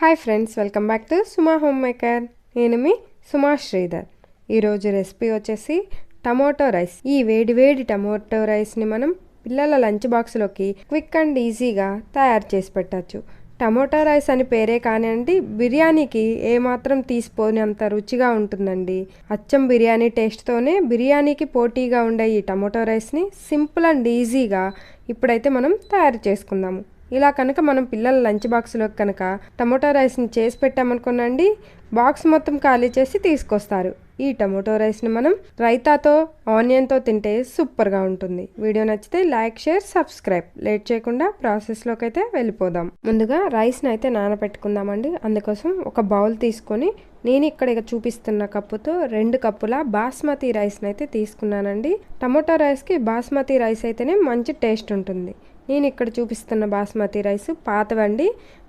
Hi friends welcome back to Suma home maker నేను మీ సుమా శ్రీధర్. ఈరోజు రెసిపీ వచ్చేసి టమోటో రైస్. ఈ వేడి వేడి టమోటో రైస్ని మనం పిల్లల లంచ్ బాక్స్లోకి క్విక్ అండ్ ఈజీగా తయారు చేసి పెట్టచ్చు. టమోటా రైస్ అని పేరే కానివ్వండి బిర్యానీకి ఏమాత్రం తీసిపోయినంత రుచిగా ఉంటుందండి. అచ్చం బిర్యానీ టేస్ట్తోనే బిర్యానీకి పోటీగా ఉండే ఈ టమోటో రైస్ని సింపుల్ అండ్ ఈజీగా ఇప్పుడైతే మనం తయారు చేసుకుందాము. ఇలా కనుక మనం పిల్లల లంచ్ బాక్స్లోకి కనుక టమోటా రైస్ని చేసి పెట్టామనుకోనండి బాక్స్ మొత్తం ఖాళీ చేసి తీసుకొస్తారు. ఈ టమోటో రైస్ని మనం రైతాతో ఆనియన్తో తింటే సూపర్గా ఉంటుంది. వీడియో నచ్చితే లైక్ షేర్ సబ్స్క్రైబ్. లేట్ చేయకుండా ప్రాసెస్లోకి అయితే వెళ్ళిపోదాం. ముందుగా రైస్ని అయితే నానబెట్టుకుందామండి. అందుకోసం ఒక బౌల్ తీసుకొని నేను ఇక్కడ ఇక చూపిస్తున్న కప్పుతో రెండు కప్పుల బాస్మతి రైస్ని అయితే తీసుకున్నానండి. టమోటా రైస్కి బాస్మతి రైస్ అయితేనే మంచి టేస్ట్ ఉంటుంది. నేను ఇక్కడ చూపిస్తున్న బాస్మతి రైస్ పాతవండి.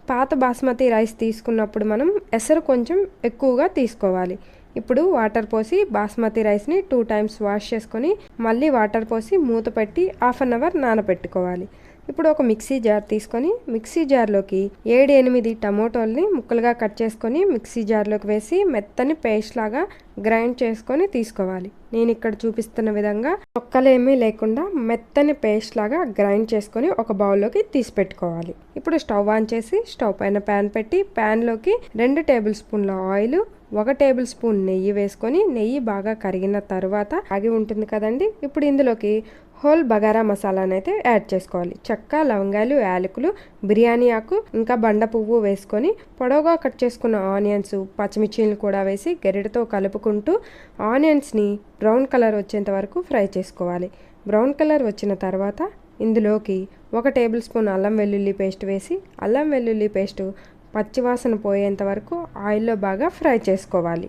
పాత బాస్మతి రైస్ తీసుకున్నప్పుడు మనం ఎసరు కొంచెం ఎక్కువగా తీసుకోవాలి. ఇప్పుడు వాటర్ పోసి బాస్మతి రైస్ని టూ టైమ్స్ వాష్ చేసుకొని మళ్ళీ వాటర్ పోసి మూత పెట్టి హాఫ్ అన్ అవర్ నానబెట్టుకోవాలి ఇప్పుడు ఒక మిక్సీ జార్ తీసుకొని మిక్సీ జార్లోకి ఏడు ఎనిమిది టమోటోల్ని ముక్కలుగా కట్ చేసుకొని మిక్సీ జార్లోకి వేసి మెత్తని పేస్ట్ లాగా గ్రైండ్ చేసుకొని తీసుకోవాలి. నేను ఇక్కడ చూపిస్తున్న విధంగా తొక్కలేమీ లేకుండా మెత్తని పేస్ట్ లాగా గ్రైండ్ చేసుకొని ఒక బౌల్లోకి తీసి పెట్టుకోవాలి. ఇప్పుడు స్టవ్ ఆన్ చేసి స్టవ్ పైన ప్యాన్ పెట్టి ప్యాన్లోకి రెండు టేబుల్ స్పూన్ల ఆయిల్ ఒక టేబుల్ స్పూన్ నెయ్యి వేసుకొని నెయ్యి బాగా కరిగిన తర్వాత ఆగి ఉంటుంది కదండి. ఇప్పుడు ఇందులోకి హోల్ బగారా మసాలాను అయితే యాడ్ చేసుకోవాలి. చెక్క లవంగాలు యాలకులు బిర్యానీ ఆకు ఇంకా బండ పువ్వు వేసుకొని పొడవుగా కట్ చేసుకున్న ఆనియన్స్ పచ్చిమిర్చిలు కూడా వేసి గరిటతో కలుపుకుంటూ ఆనియన్స్ని బ్రౌన్ కలర్ వచ్చేంత వరకు ఫ్రై చేసుకోవాలి. బ్రౌన్ కలర్ వచ్చిన తర్వాత ఇందులోకి ఒక టేబుల్ స్పూన్ అల్లం వెల్లుల్లి పేస్ట్ వేసి అల్లం వెల్లుల్లి పేస్ట్ పచ్చివాసన పోయేంత వరకు ఆయిల్లో బాగా ఫ్రై చేసుకోవాలి.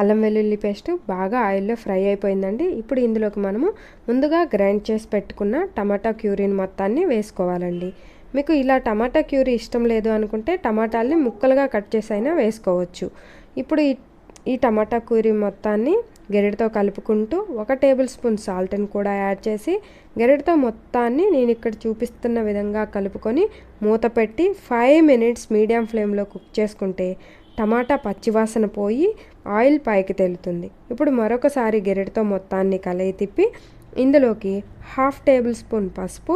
అల్లం వెల్లుల్లి పేస్ట్ బాగా ఆయిల్లో ఫ్రై అయిపోయిందండి. ఇప్పుడు ఇందులోకి మనము ముందుగా గ్రైండ్ చేసి పెట్టుకున్న టమాటా క్యూరీని మొత్తాన్ని వేసుకోవాలండి. మీకు ఇలా టమాటా క్యూరీ ఇష్టం లేదు అనుకుంటే టమాటాలని ముక్కలుగా కట్ చేసైనా వేసుకోవచ్చు. ఇప్పుడు ఈ టమాటా క్యూరీ మొత్తాన్ని గెరెడితో కలుపుకుంటూ ఒక టేబుల్ స్పూన్ సాల్ట్ని కూడా యాడ్ చేసి గరిటతో మొత్తాన్ని నేను ఇక్కడ చూపిస్తున్న విధంగా కలుపుకొని మూత పెట్టి ఫైవ్ మినిట్స్ మీడియం ఫ్లేమ్లో కుక్ చేసుకుంటే టమాటా పచ్చివాసన పోయి ఆయిల్ పైకి తేలుతుంది. ఇప్పుడు మరొకసారి గరిటతో మొత్తాన్ని కలయి తిప్పి ఇందులోకి హాఫ్ టేబుల్ స్పూన్ పసుపు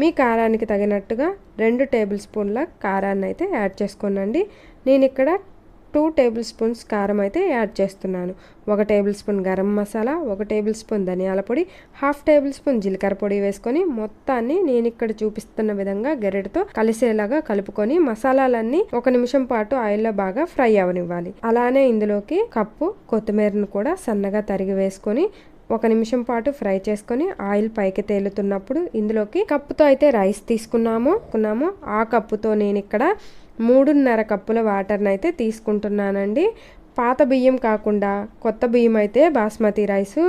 మీ కారానికి తగినట్టుగా రెండు టేబుల్ స్పూన్ల కారాన్ని అయితే యాడ్ చేసుకోనండి. నేను ఇక్కడ టూ టేబుల్ స్పూన్స్ కారం అయితే యాడ్ చేస్తున్నాను. ఒక టేబుల్ స్పూన్ గరం మసాలా ఒక టేబుల్ స్పూన్ ధనియాల పొడి హాఫ్ టేబుల్ స్పూన్ జీలకర్ర పొడి వేసుకొని మొత్తాన్ని నేను ఇక్కడ చూపిస్తున్న విధంగా గెరెడతో కలిసేలాగా కలుపుకొని మసాలాలన్నీ ఒక నిమిషం పాటు ఆయిల్లో బాగా ఫ్రై అవనివ్వాలి. అలానే ఇందులోకి కప్పు కొత్తిమీరను కూడా సన్నగా తరిగి వేసుకొని ఒక నిమిషం పాటు ఫ్రై చేసుకొని ఆయిల్ పైకి తేలుతున్నప్పుడు ఇందులోకి కప్పుతో అయితే రైస్ తీసుకున్నాము కున్నాము ఆ కప్పుతో నేను ఇక్కడ మూడున్నర కప్పుల వాటర్ని అయితే తీసుకుంటున్నానండి. పాత బియ్యం కాకుండా కొత్త బియ్యం అయితే బాస్మతి రైస్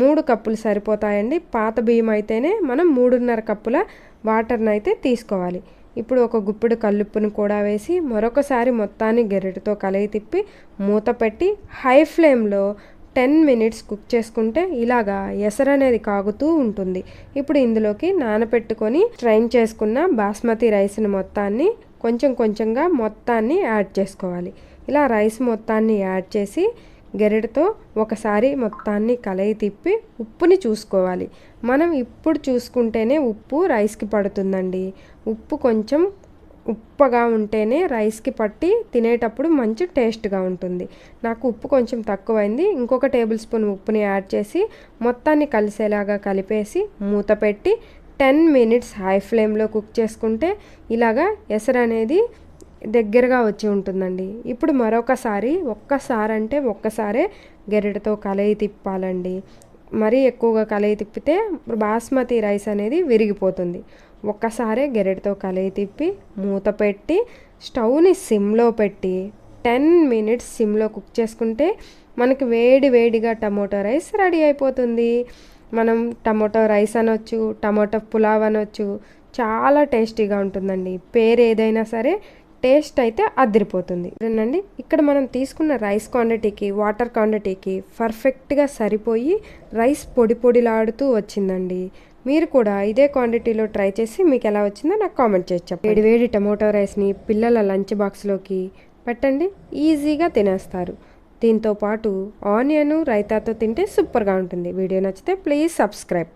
మూడు కప్పులు సరిపోతాయండి. పాత బియ్యం అయితేనే మనం మూడున్నర కప్పుల వాటర్ని అయితే తీసుకోవాలి. ఇప్పుడు ఒక గుప్పిడి కల్లుప్పును కూడా వేసి మరొకసారి మొత్తాన్ని గెరటితో కలయి తిప్పి మూత పెట్టి హై ఫ్లేమ్లో టెన్ మినిట్స్ కుక్ చేసుకుంటే ఇలాగా ఎసరు అనేది కాగుతూ ఉంటుంది. ఇప్పుడు ఇందులోకి నానపెట్టుకొని స్ట్రైన్ చేసుకున్న బాస్మతి రైస్ని మొత్తాన్ని కొంచెం కొంచెంగా మొత్తాన్ని యాడ్ చేసుకోవాలి. ఇలా రైస్ మొత్తాన్ని యాడ్ చేసి గరిటతో ఒకసారి మొత్తాన్ని కలయి తిప్పి ఉప్పుని చూసుకోవాలి. మనం ఇప్పుడు చూసుకుంటేనే ఉప్పు రైస్కి పడుతుందండి. ఉప్పు కొంచెం ఉప్పగా ఉంటేనే రైస్కి పట్టి తినేటప్పుడు మంచి టేస్ట్గా ఉంటుంది. నాకు ఉప్పు కొంచెం తక్కువైంది. ఇంకొక టేబుల్ స్పూన్ ఉప్పుని యాడ్ చేసి మొత్తాన్ని కలిసేలాగా కలిపేసి మూత పెట్టి టెన్ మినిట్స్ హై ఫ్లేమ్లో కుక్ చేసుకుంటే ఇలాగా ఎసరు అనేది దగ్గరగా వచ్చి ఉంటుందండి. ఇప్పుడు మరొకసారి ఒక్కసారి అంటే ఒక్కసారే గెరెటతో కలయి తిప్పాలండి. మరీ ఎక్కువగా కలయి తిప్పితే బాస్మతి రైస్ అనేది విరిగిపోతుంది. ఒక్కసారే గెరెటతో కలయి తిప్పి మూత పెట్టి స్టవ్ని సిమ్లో పెట్టి టెన్ మినిట్స్ సిమ్లో కుక్ చేసుకుంటే మనకి వేడి వేడిగా టమోటో రైస్ రెడీ అయిపోతుంది. మనం టమోటో రైస్ అనొచ్చు టమోటో పులావ్ అనొచ్చు చాలా టేస్టీగా ఉంటుందండి. పేరు ఏదైనా సరే టేస్ట్ అయితే అదిరిపోతుంది. వినండి ఇక్కడ మనం తీసుకున్న రైస్ క్వాంటిటీకి వాటర్ క్వాంటిటీకి పర్ఫెక్ట్గా సరిపోయి రైస్ పొడి పొడిలాడుతూ వచ్చిందండి. మీరు కూడా ఇదే క్వాంటిటీలో ట్రై చేసి మీకు ఎలా వచ్చిందో నాకు కామెంట్ చేసి చెప్పండి. వేడి వేడి టమోటో రైస్ని పిల్లల లంచ్ బాక్స్లోకి పెట్టండి ఈజీగా తినేస్తారు. దీంతో పాటు ఆనియన్ రైతాతో తింటే సూపర్గా ఉంటుంది. వీడియో నచ్చితే ప్లీజ్ సబ్స్క్రైబ్.